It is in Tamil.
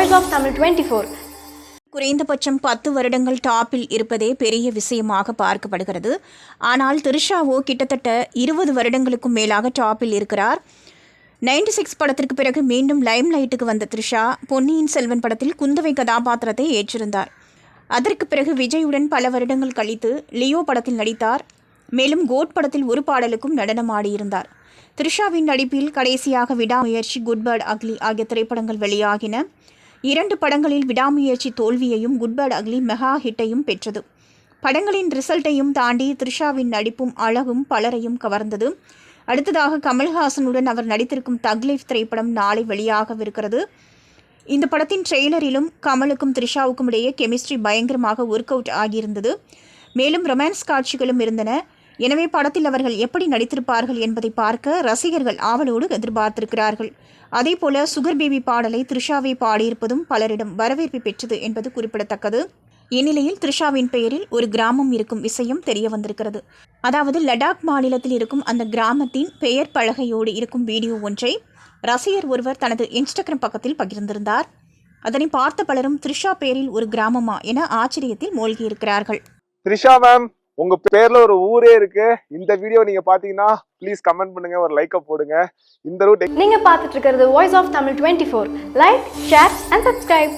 Voice of Tamil twenty four குறைந்தபட்சம் பத்து வருடங்கள் டாப்பில் இருப்பதே பெரிய விஷயமாக பார்க்கப்படுகிறது. ஆனால் திரிஷாவோ கிட்டத்தட்ட இருபது வருடங்களுக்கும் மேலாக டாப்பில் இருக்கிறார். 96 சிக்ஸ் படத்திற்கு பிறகு மீண்டும் லைம் லைட்டுக்கு வந்த த்ரிஷா பொன்னியின் செல்வன் படத்தில் குந்தவை கதாபாத்திரத்தை ஏற்றிருந்தார். அதற்கு பிறகு விஜயுடன் பல வருடங்கள் கழித்து லியோ படத்தில் நடித்தார். மேலும் கோட் படத்தில் ஒரு பாடலுக்கும் நடனமாடியிருந்தார். த்ரிஷாவின் நடிப்பில் கடைசியாக விடாமுயற்சி குட் பேர்ட் அக்லி ஆகிய திரைப்படங்கள் வெளியாகின. இரண்டு படங்களில் விடாமுயற்சி தோல்வியையும் குட் பேர்ட் அக்லி மெகா ஹிட்டையும் பெற்றது. படங்களின் ரிசல்ட்டையும் தாண்டி த்ரிஷாவின் நடிப்பும் அழகும் பலரையும் கவர்ந்தது. அடுத்ததாக கமல்ஹாசனுடன் அவர் நடித்திருக்கும் தக்லீஃப் திரைப்படம் நாளை வெளியாகவிருக்கிறது. இந்த படத்தின் ட்ரெய்லரிலும் கமலுக்கும் த்ரிஷாவுக்கும் இடையே கெமிஸ்ட்ரி பயங்கரமாக ஒர்க் அவுட் ஆகியிருந்தது. மேலும் ரொமான்ஸ் காட்சிகளும் இருந்தன. எனவே படத்தில் அவர்கள் எப்படி நடித்திருப்பார்கள் என்பதை பார்க்க ரசிகர்கள் ஆவலோடு எதிர்பார்த்திருக்கிறார்கள். அதேபோல சுகர் பேபி பாடலை த்ரிஷாவை பாடியிருப்பதும் பலரிடம் வரவேற்பு பெற்றது என்பது குறிப்பிடத்தக்கது. இந்நிலையில் த்ரிஷாவின் பெயரில் ஒரு கிராமம் இருக்கும் விஷயம் தெரிய வந்திருக்கிறது. அதாவது லடாக் மாநிலத்தில் இருக்கும் அந்த கிராமத்தின் பெயர் பலகையோடு இருக்கும் வீடியோ ஒன்றை ரசிகர் ஒருவர் தனது இன்ஸ்டாகிராம் பக்கத்தில் பகிர்ந்திருந்தார். அதனை பார்த்த பலரும் த்ரிஷா பெயரில் ஒரு கிராமமா என ஆச்சரியத்தில் மூழ்கியிருக்கிறார்கள். த்ரிஷா மேம் உங்க பேர்ல ஒரு ஊரே இருக்கு. இந்த வீடியோ நீங்க பாத்தீங்கன்னா ப்ளீஸ் கமெண்ட் பண்ணுங்க ஒரு லைக்கை போடுங்க. இந்த ரூட் நீங்க பாத்துட்டு இருக்கிறது voice of Tamil twenty four like share and subscribe